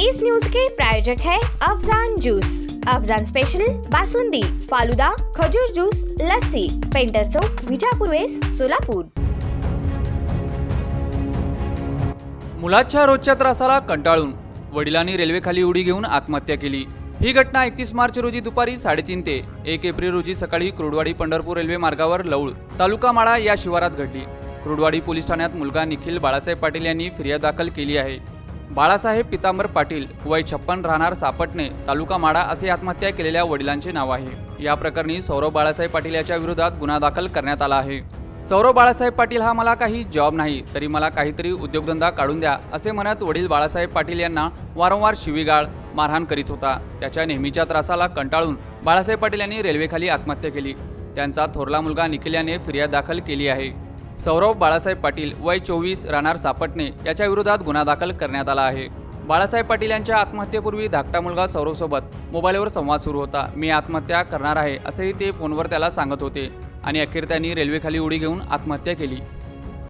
इस news के प्रायोजक है अफजान जूस। अफजान स्पेशल बासुंदी फालुदा खजूर जूस लस्सी पेंटर चौक विजापूर वेस सोलापूर। मुलाच्या रोजच्या त्रासाला कंटाळून वडिलांनी रेल्वेखाली उडी घेऊन आत्महत्या केली. ही घटना एकतीस मार्च रोजी दुपारी साडेतीन ते एक एप्रिल रोजी सकाळी क्रुडवाडी पंढरपूर रेल्वे मार्गावर लवळ तालुका माळा या शिवारात घडली. क्रुडवाडी पोलीस ठाण्यात मुलगा निखिल बाळासाहेब पाटील यांनी फिर्याद दाखल केली आहे. बाळासाहेब पितांबर पाटील वय छप्पन राहणार सापटणे तालुका माडा असे आत्महत्या केलेल्या वडिलांचे नाव आहे. या प्रकरणी सौरभ बाळासाहेब पाटील याच्या विरोधात गुन्हा दाखल करण्यात आला आहे. सौरभ बाळासाहेब पाटील हा मला काही जॉब नाही तरी मला काहीतरी उद्योगधंदा काढून द्या असे म्हणत वडील बाळासाहेब पाटील यांना वारंवार शिवीगाळ मारहाण करीत होता. त्याच्या नेहमीच्या त्रासाला कंटाळून बाळासाहेब पाटील यांनी रेल्वेखाली आत्महत्या केली. त्यांचा थोरला मुलगा निखिल याने फिर्याद दाखल केली आहे. सौरव बाळासाहेब पाटील वय चोवीस राहणार सापटणे याच्या विरोधात गुन्हा दाखल करण्यात आला आहे. बाळासाहेब पाटील यांच्या आत्महत्येपूर्वी धाकटा मुलगा सौरवसोबत मोबाईलवर संवाद सुरू होता. मी आत्महत्या करणार आहे असेही ते फोनवर त्याला सांगत होते आणि अखेर त्यांनी रेल्वेखाली उडी घेऊन आत्महत्या केली.